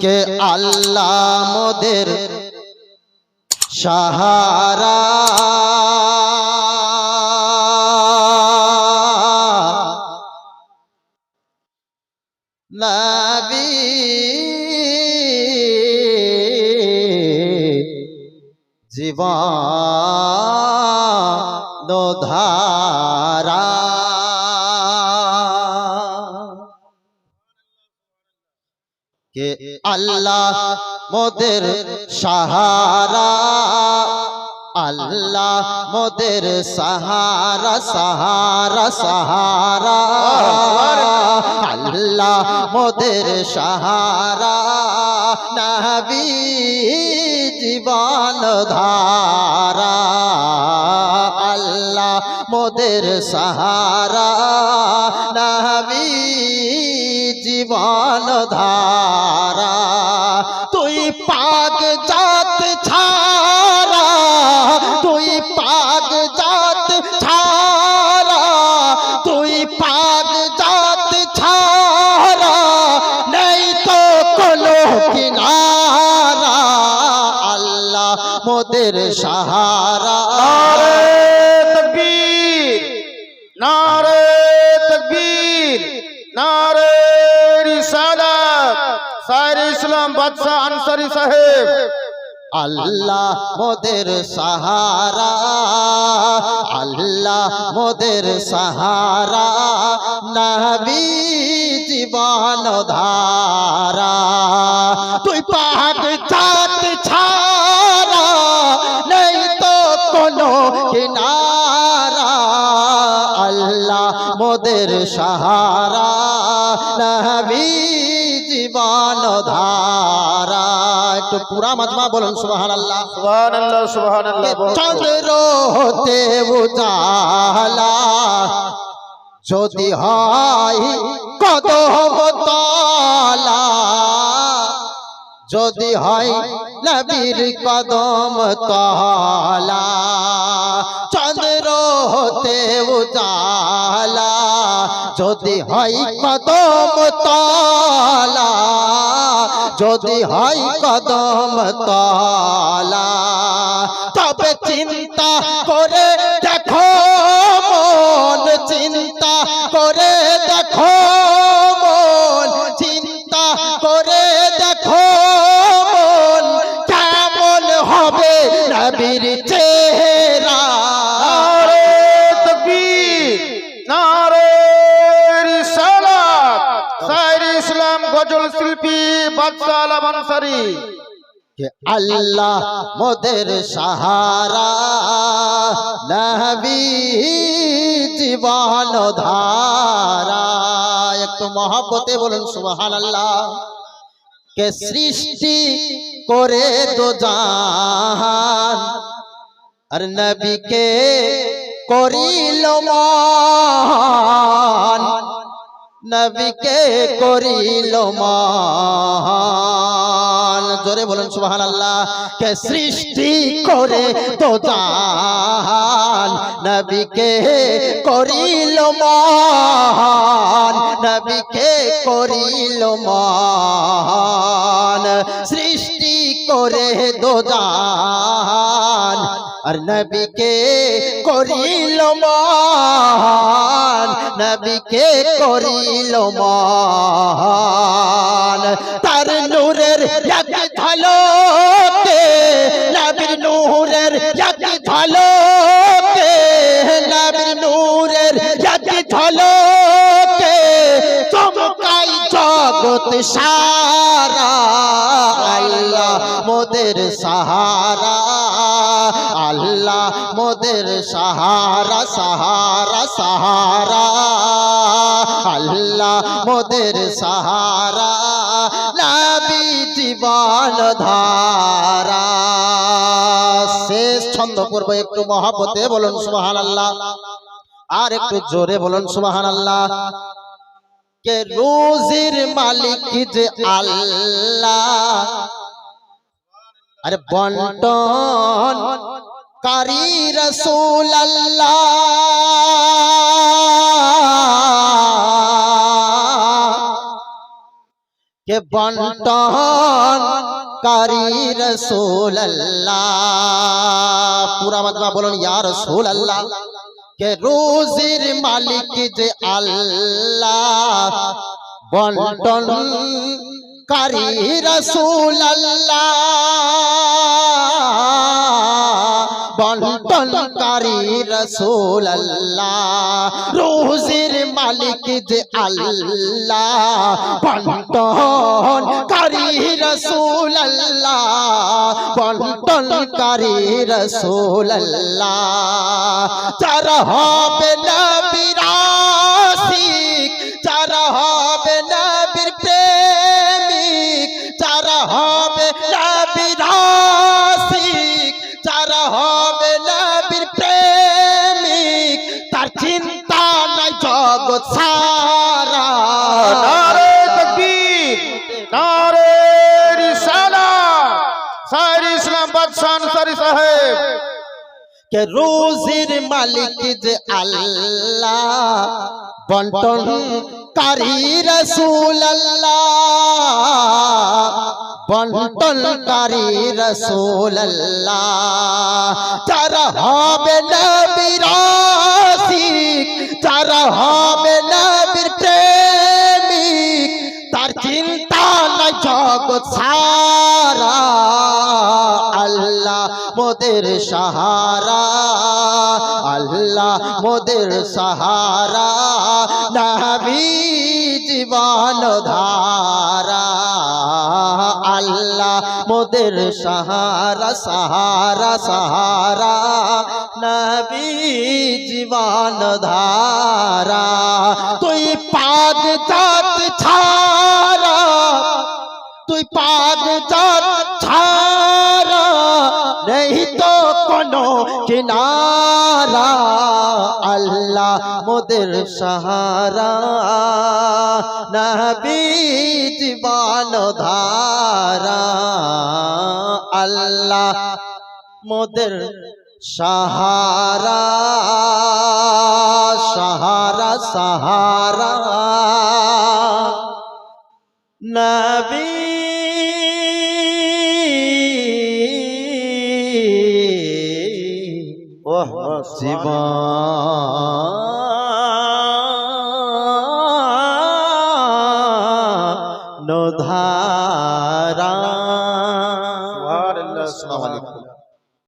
কে আল্লাহ মোদের সাহারা। নবী জীবন ধারা। কে আল্লাহ মোদের সাহারা, আল্লাহ মোদের সাহারা সাহারা সাহারা। আল্লাহ মোদের সাহারা, নবী জীবন ধারা। আল্লাহ মোদের সাহারা, নবী জীবন ধারা, তুই পাক জাত ছাড়া, তুই পাক জাত ছাড়া, তুই পাক জাত ছাড়া, নেই তো কোনো কিনারা, আল্লাহ মোদের সাহারা। আল্লাহ মোদের সাহারা, আল্লাহ মোদের সাহারা, নবী জীবন ধারা। তুই পাক জাত ছাড়া, নেই তো কোনো কিনারা। আল্লাহ মোদের সাহারা, নবী জীবন ধারা। একটু পুরা মাজমা বলুন সুবহান আল্লাহ সুবহানাল্লাহ সুবহানাল্লাহ বহুত চন্দ্র হতে উজালা যদি হয় কদম তলা যদি হয় নবীর কদম তলা চন্দ্র হতে উজালা যদি হয় কদম তলা যদি হয় কদম তলা তবে চিন্তা করে আনসারি কে আল্লাহ মোদের সাহারা, নবী জীবন ধারা। একটু মহব্বতে বলুন সুবহান আল্লাহ কে সৃষ্টি করে তো জাহান, আর নবীকে করিল মান নবীকে করিল মান জোরে বলুন সুবহান আল্লাহ কে সৃষ্টি করে তো নবীকে করিল নবীকে করিল সৃষ্টি করে দো আর নবীকে করিল নবীকে করিল তার নূরের ঝলকে, নবীর নূরের জাতি ঝলকে, নবীর নূরের জাতি ঝলকে, চমকাই জগত সারা, আল্লাহ মোদের সাহারা, আল্লাহ মোদের সাহারা সাহারা সাহারা। আল্লাহ, মোদের সাহারা, নবী জীবন ধারা। শেষ ছন্দ পূর্ব একটু মহাপতে বলুন সুবহান আল্লাহ আর একটু জোরে বলুন সুবহান আল্লাহ কে রোজির মালিক যে আল্লাহ। আরে বন্টন। কারি রসুল কে বন্টন কারি রসুল পুরা মাতমা বলুন, ইয়া রসুল আল্লাহ কে রোজির মালিক যে আল্লাহ। বন্টন কারি রসুল আল্লাহ বন্টনকারী রসুল আল্লাহ রোজির মালিক যে আল্লাহ। বন্টনকারী রসুল আল্লাহ বন্টনকারী রসুল আল্লাহ হবে নবিরাসিক যারা হবে নবীর প্রেমিক তার চিন্তা নাই জগৎ সারা। নারে তকবীর নারে রিসালাত সাইর ইসলাম বাদশাহ আনসারী সাহেব। কে রোজির মালিক যে আল্লাহ বন্টন কারি রসুল আল্লাহ। বন্টন কারি রসুল আল্লাহ যারা হবে নবিরাসিক যারা হবে নবীর প্রেমিক, তার চিন্তা নাই জগৎ সারা মোদের সাহারা, আল্লাহ মোদের সাহারা, নবী জীবন ধারা, আল্লাহ মোদের সাহারা সাহারা সাহারা, নবী জীবন ধারা। তুই পাদ জাত ছাড়া কোনো কিনারা আল্লাহ মোদের সাহারা। নবী জীবন ধারা। আল্লাহ মোদের সাহারা। সাহারা সাহারা। নবী জীবন